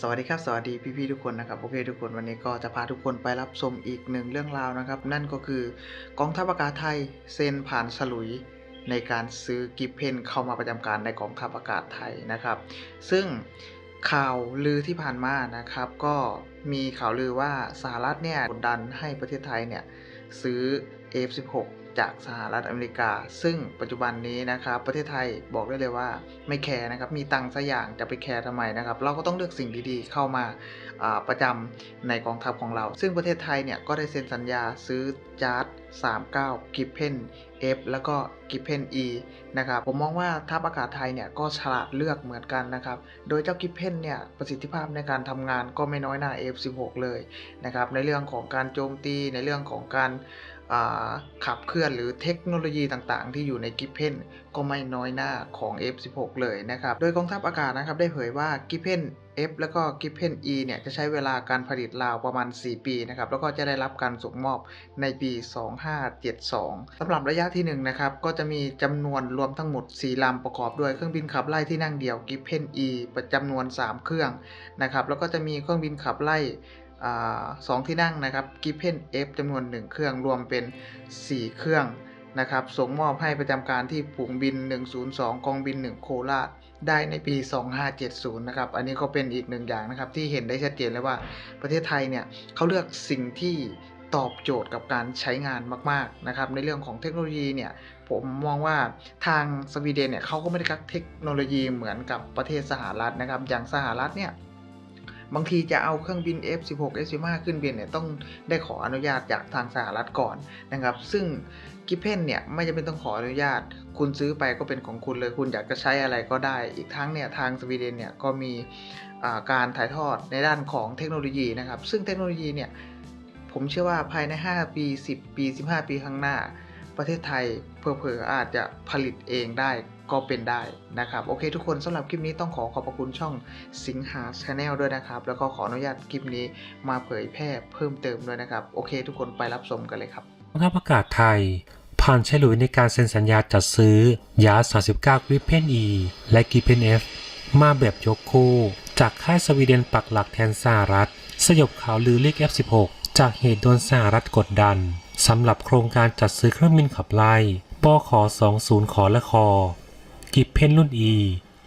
สวัสดีครับสวัสดีพี่ๆทุกคนนะครับโอเคทุกคนวันนี้ก็จะพาทุกคนไปรับชมอีกหนึ่งเรื่องราวนะครับ นั่นก็คือกองทัพอากาศไทยเซ็นผ่านฉลุยในการซื้อกิฟเพนเข้ามาประจำการในกองทัพอากาศไทยนะครับ ซึ่งข่าวลือที่ผ่านมานะครับ ก็มีข่าวลือว่าสหรัฐเนี่ยกดดันให้ประเทศไทยเนี่ยซื้อ F16 จากสหรัฐอเมริกา ซึ่งปัจจุบันนี้นะครับประเทศไทยบอกได้เลยว่าไม่แคร์นะครับมีตังค์ซะอย่างจะไปแคร์ทำไมนะครับเราก็ต้องเลือกสิ่งดีๆเข้ามาประจำในกองทัพของเรา ซึ่งประเทศไทยเนี่ยก็ได้เซ็นสัญญาซื้อจาร์ด39 กิเพน F แล้วก็กิเพน E นะครับ ผมมองว่าทัพอากาศไทยเนี่ยก็ฉลาดเลือกเหมือนกันนะครับ โดยเจ้ากิเพนเนี่ยประสิทธิภาพในการทำงานก็ไม่น้อยหน้า F16 เลยนะครับ ในเรื่องของการโจมตีในเรื่องของการ ขับเคลื่อนหรือเทคโนโลยีต่างๆ ที่อยู่ในกิฟเพนก็ไม่น้อยหน้าของ F16 เลยนะครับ โดยกองทัพอากาศนะครับได้เผยว่ากิฟเพน F แล้วก็กิเพน E เนี่ยจะใช้เวลาการผลิตราวประมาณ 4 ปีนะครับแล้วก็จะได้รับการส่งมอบในปี 2572สำหรับระยะที่ 1 นะครับ ก็จะมีจำนวนรวมทั้งหมด 4 ลำประกอบด้วยเครื่องบินขับไล่ที่นั่งเดี่ยวกิเพน E ประจำนวน 3 เครื่องนะครับแล้วก็จะมีเครื่องบินขับไล่ สองที่นั่งนะครับกิฟเพน F จำนวน 1 เครื่องรวมเป็น 4 เครื่องนะครับส่งมอบให้ประจำการที่ฝูงบิน 102 กองบิน 1 โคราชได้ในปี 2570 นะครับ อันนี้ก็เป็นอีกหนึ่งอย่างนะครับ ที่เห็นได้ชัดเจนเลยว่าประเทศไทยเนี่ยเขาเลือกสิ่งที่ตอบโจทย์กับการใช้งานมาก ๆ นะครับ ในเรื่องของเทคโนโลยีเนี่ยผมมองว่าทางสวีเดนเนี่ยเขาก็ไม่ได้กักเทคโนโลยีเหมือนกับประเทศสหรัฐนะครับ อย่างสหรัฐเนี่ย บางทีจะเอาเครื่องบิน F16 F15 ขึ้นบินเนี่ยต้องได้ขออนุญาตจากทางสหรัฐก่อนนะครับ ซึ่งกิเพนเนี่ยไม่จำเป็นต้องขออนุญาต คุณซื้อไปก็เป็นของคุณเลย คุณอยากจะใช้อะไรก็ได้ อีกทั้งเนี่ยทางสวีเดนเนี่ยก็มีการถ่ายทอดในด้านของเทคโนโลยีนะครับ ซึ่งเทคโนโลยีเนี่ยผมเชื่อว่าภายใน 5 ปี 10 ปี 15 ปีข้างหน้า ประเทศไทยเผลอๆอาจจะผลิตเองได้ ก็เป็นได้นะครับ โอเคทุกคนสำหรับคลิปนี้ต้องขอขอบพระคุณช่องสิงหาชาแนลด้วยนะครับ แล้วก็ขออนุญาตคลิปนี้มาเผยแพร่เพิ่มเติมด้วยนะครับ โอเค ทุกคนไปรับชมกันเลยครับกองทัพอากาศไทย ผ่านฉลุยในการเซ็นสัญญาจัดซื้อยา 39กริปเพน E และกิเพน F มาแบบยกคู่ จากค่ายสวีเดนปักหลักแทนสหรัฐ สยบข่าวลือเรียก F16 จากเหตุโดนสหรัฐกดดันสำหรับโครงการจัดซื้อเครื่องบินขับไล่ปขอ20ขอและคอ กิฟเพนรุ่น E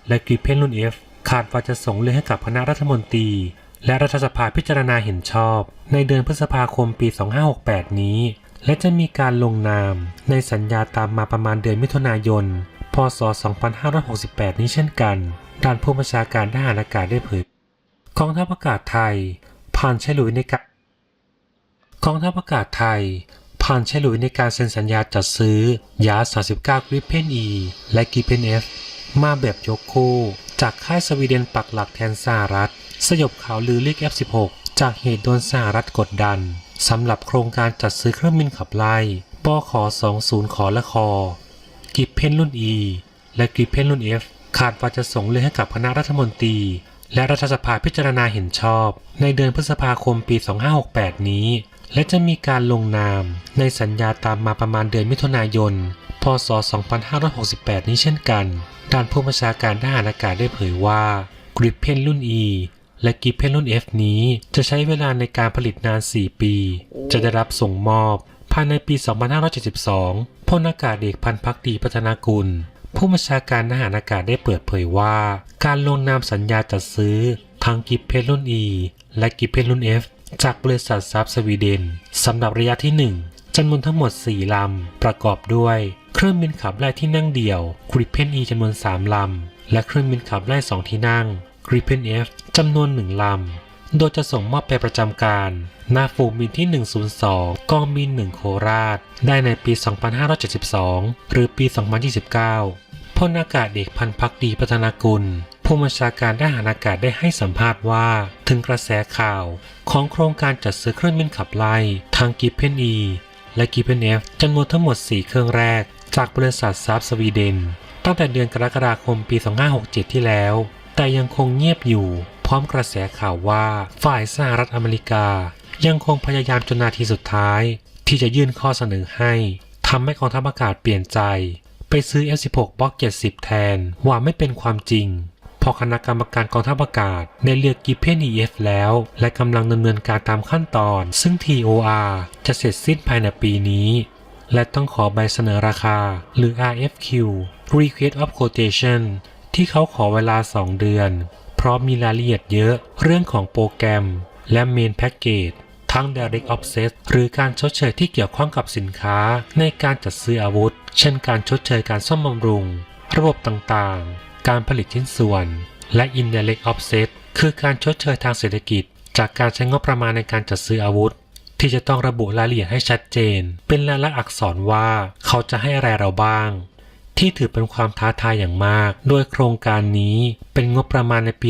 และกิฟเพนรุ่น F คาดว่าจะส่งเรื่องให้กับคณะรัฐมนตรี และรัฐสภาพิจารณาเห็นชอบ ในเดือนพฤษภาคมปี 2568 นี้ และจะมีการลงนาม ในสัญญาตามมาประมาณเดือนมิถุนายน พศ 2568 นี้เช่นกัน ด้านผู้บัญชาการทหารอากาศได้เผยกองทัพอากาศไทยผ่านฉลุยในการกองทัพอากาศไทย ผ่านฉลุยในการเซ็นสัญญาจัดซื้อยา 39กริปเพน E และกิเพน F มาแบบยกคู่ จากค่ายสวีเดนปักหลักแทนสหรัฐ สยบข่าวลือเรียก F16 จากเหตุโดนสหรัฐกดดัน สำหรับโครงการจัดซื้อเครื่องบินขับไล่ปข20 ขอและคอกิฟเพนรุ่น E และกิฟเพนรุ่น F คาดว่าจะส่งเรื่องให้กับคณะรัฐมนตรี และรัฐสภาพิจารณาเห็นชอบ ในเดือนพฤษภาคมปี 2568 นี้ และจะมีการลงนามในสัญญาตามมาประมาณเดือนมิถุนายน พศ 2568 นี้เช่นกัน ด้านผู้บัญชาการทหารอากาศได้เผยว่ากริปเพนรุ่น E และกิปเพนรุ่น F นี้จะใช้เวลาในการผลิตนาน 4 ปี จะได้รับส่งมอบภายในปี 2572พลอากาศเอกพันพักดีพัฒนากุล ผู้บัญชาการทหารอากาศได้เปิดเผยว่า การลงนามสัญญาจัดซื้อ ทั้งกิปเพนรุ่น E และกิปเพนรุ่น F จากบริษัทซับสวีเดนสำหรับระยะที่ 1จำนวนทั้งหมด 4 ลำ ประกอบด้วย เครื่องบินขับไล่ที่นั่งเดี่ยวกริปเพน E จำนวน 3 ลำ และเครื่องบินขับไล่2ที่นั่ง Gripen F จำนวน 1 ลำ โดยจะส่งมอบไปประจำการ หน้าฝูงบินที่ 102 กองบิน 1 โคราช ได้ในปี 2572 หรือปี 2029พลอากาศเอกพันพักดีพัฒนากุล ผู้บัญชาการทหารอากาศได้ให้สัมภาษณ์ว่า ถึงกระแสข่าวของโครงการจัดซื้อเครื่องบินขับไล่ทางกิเพน E และกิเพน F จำนวนทั้งหมด 4 เครื่องแรก จากบริษัทซับสวีเดน ตั้งแต่เดือนกรกฎาคมปี 2567 ที่แล้ว แต่ยังคงเงียบอยู่ พร้อมกระแสข่าวว่าฝ่ายสหรัฐอเมริกา ยังคงพยายามจนนาทีสุดท้าย ที่จะยื่นข้อเสนอให้ทำให้กองทัพอากาศเปลี่ยนใจ ไปซื้อ F16 บล็อก70 แทนว่าไม่เป็นความจริง อคณะกรรมการกองทัพอากาศได้เลือกกิเพน EF แล้ว และกำลังดำเนินการตามขั้นตอน ซึ่ง TOR จะเสร็จสิ้นภายในปีนี้ และต้องขอใบเสนอราคา หรือ RFQ Request of Quotation ที่เขาขอเวลา 2 เดือน เพราะมีรายละเอียดเยอะเรื่องของโปรแกรม และ Main Package ทั้ง Direct Offset หรือการชดเชยที่เกี่ยวข้องกับสินค้าในการจัดซื้ออาวุธ เช่นการชดเชยการซ่อมบำรุง ระบบต่างๆ การผลิตชิ้นส่วน และ Indirect Offset คือการชดเชยทางเศรษฐกิจ จากการใช้งบประมาณในการจัดซื้ออาวุธ ที่จะต้องระบุรายละเอียดให้ชัดเจน เป็นลายลักษณ์อักษรว่าเขาจะให้อะไรเราบ้าง ที่ถือเป็นความท้าทายอย่างมาก โดยโครงการนี้เป็นงบประมาณในปี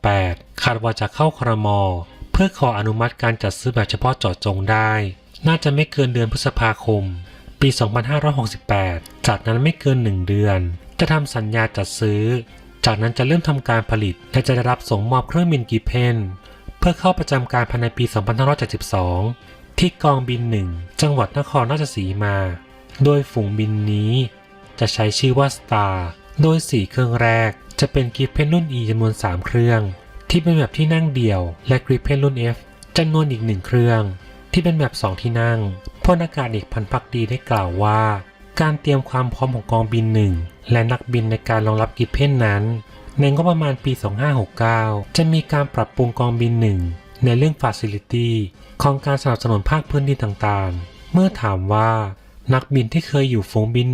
2568 คาดว่าจะเข้าครม เพื่อขออนุมัติการจัดซื้อแบบเฉพาะเจาะจงได้ น่าจะไม่เกินเดือนพฤษภาคม ปี 2568 จากนั้นไม่เกิน 1 เดือน จะทำสัญญาจัดซื้อ จากนั้นจะเริ่มทำการผลิต และจะได้รับส่งมอบเครื่องบินกีเพนเพื่อเข้าประจำการภายในปี 2572 ที่กองบิน 1 จังหวัดนครราชสีมา โดยฝูงบินนี้ จะใช้ชื่อว่า Star โดย 4 เครื่องแรก จะเป็นกริปเพนรุ่น E จำนวน 3 เครื่อง ที่เป็นแบบที่นั่งเดี่ยว และกริปเพนรุ่น F จำนวนอีก 1 เครื่อง ที่เป็นแบบ 2 ที่นั่งพลอากาศเอกพันพักดีได้กล่าวว่า การเตรียมความพร้อมของกองบิน1และนักบินในการรองรับกริปเพนนั้น ในงบประมาณปี 2569 จะมีการปรับปรุงกองบิน1ในเรื่อง Facility ของการสนับสนุนภาคพื้นดินต่างๆ เมื่อถามว่านักบินที่เคยอยู่ฝูงบิน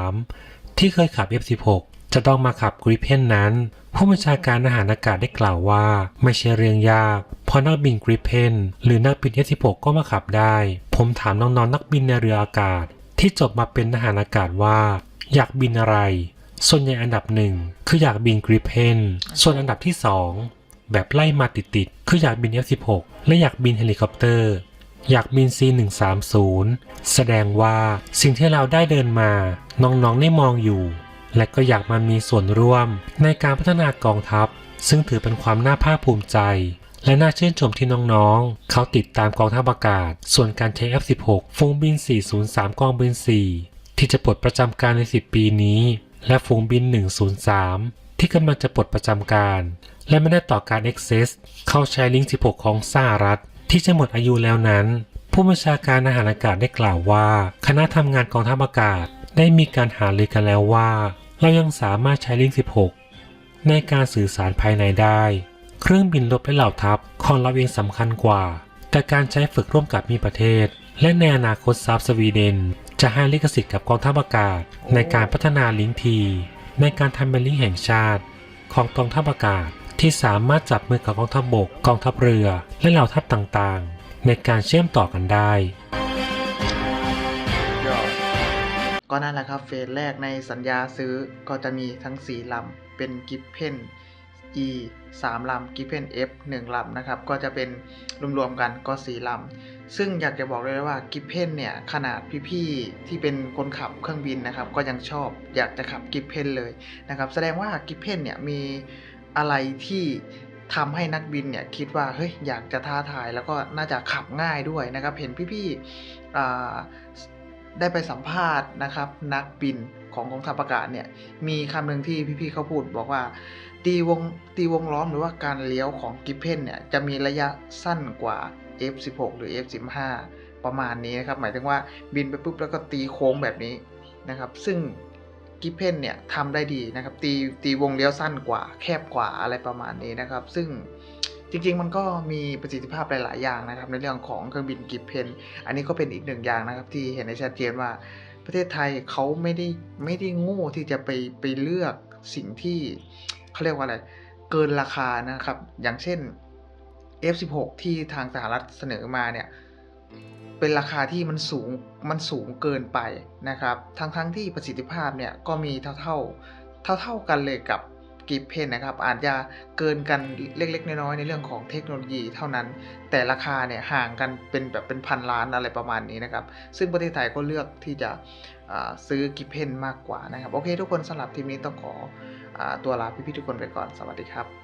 103 ที่เคยขับ F16 จะต้องมาขับกริปเพนนั้น ผู้บัญชาการทหารอากาศได้กล่าวว่า ไม่ใช่เรื่องยาก เพราะนักบินกริปเพนหรือนักบิน F16 ก็มาขับได้ ผมถามน้องๆนักบินในเรืออากาศ ที่จบมาเป็นทหารอากาศว่า อยากบินอะไร ส่วนใหญ่อันดับหนึ่งคืออยากบินกริปเพนส่วนอันดับที่สองแบบไล่มาติดๆคืออยากบิน F16 และอยากบินเฮลิคอปเตอร์อยากบิน C130 แสดงว่าสิ่งที่เราได้เดินมา น้องๆได้มองอยู่ และก็อยากมามีส่วนร่วมในการพัฒนากองทัพ ซึ่งถือเป็นความน่าภาคภูมิใจ และน่าชื่นชมที่น้องๆ เขาติดตามกองทัพอากาศ ส่วนการใช้ F16 ฝูงบิน 403 กองบิน 4 ที่จะปลดประจำการใน 10 ปีนี้ และฝูงบิน 103 ที่กำลังจะปลดประจำการ และไม่ได้ต่อการ Access เข้าใช้ลิงก์ 16 ของสหรัฐ ที่จะหมดอายุแล้วนั้น ผู้บัญชาการทหารอากาศได้กล่าวว่า คณะทำงานกองทัพอากาศ ได้มีการหารือกันแล้วว่า เรายังสามารถใช้ลิงก์ 16 ในการสื่อสารภายในได้ เครื่องบินรบและเหล่าทัพของเราเองสำคัญกว่า แต่การใช้ฝึกร่วมกับมีประเทศ และในอนาคตซาบสวีเดน จะให้ลิขสิทธิ์กับกองทัพอากาศ ในการพัฒนาลิงที ในการทำเป็นลิงแห่งชาติ ของกองทัพอากาศที่สามารถจับมือกับกองทัพบบก กองทัพเรือ และเหล่าทัพต่างๆ ในการเชื่อมต่อกันได้ก็นั่นแหละครับเฟสแรกในสัญญาซื้อก็จะมีทั้ง4ลำเป็นกิฟเพน E 3ลำกิเพน F 1ลำนะครับ ก็จะเป็นรวมๆกันก็ 4ลำ ซึ่งอยากจะบอกเลยว่ากิเพนเนี่ย ขนาดพี่ๆที่เป็นคนขับเครื่องบินนะครับ ก็ยังชอบอยากจะขับกิเพนเลยนะครับ แสดงว่ากิเพนเนี่ย มีอะไรที่ทำให้นักบินเนี่ยคิดว่าเฮ้ยอยากจะท้าทายแล้วก็น่าจะขับง่ายด้วยนะครับ เห็นพี่ๆ ได้ไปสัมภาษณ์นะครับ นักบินของกองทัพอากาศเนี่ยมีคำหนึ่งที่พี่ๆเขาพูดบอกว่า ตีวงตีวงล้อมหรือว่าการเลี้ยวของกิฟเพนเนี่ยจะมีระยะสั้นกว่า F16 หรือ F15 ประมาณนี้นะครับ หมายถึงว่าบินไปปุ๊บแล้วก็ตีโค้งแบบนี้นะครับ ซึ่งกิฟเพนเนี่ยทำได้ดีนะครับ ตีตีวงเลี้ยวสั้นกว่าแคบกว่าอะไรประมาณนี้นะครับ ซึ่ง จริง ๆ มันก็มีประสิทธิภาพหลาย ๆ อย่างนะครับ ในเรื่องของเครื่องบินกิฟเพนอันนี้ก็เป็นอีกหนึ่งอย่างนะครับ ที่เห็นได้ชัดเจนว่าประเทศไทยเขาไม่ได้ไม่ได้โง่ที่จะไปไปเลือกสิ่งที่เขาเรียกว่าอะไร เกินราคานะครับ อย่างเช่น F16 ที่ทางสหรัฐเสนอมาเนี่ยเป็นราคาที่มันสูงมันสูงเกินไปนะครับ ทั้งทั้งที่ประสิทธิภาพเนี่ยก็มีเท่าเท่าเท่าเท่ากันเลยกับ กิฟเพนนะครับอาจจะเกินกันเล็กๆ น้อยๆในเรื่องของเทคโนโลยีเท่านั้น แต่ราคาเนี่ยห่างกันเป็นแบบเป็นพันล้านอะไรประมาณนี้นะครับ ซึ่งประเทศไทยก็เลือกที่จะซื้อกิฟเพนมากกว่านะครับ โอเค ทุกคนสำหรับทีมนี้ต้องขออตัวลาพี่ๆทุกคนไปก่อนสวัสดีครับ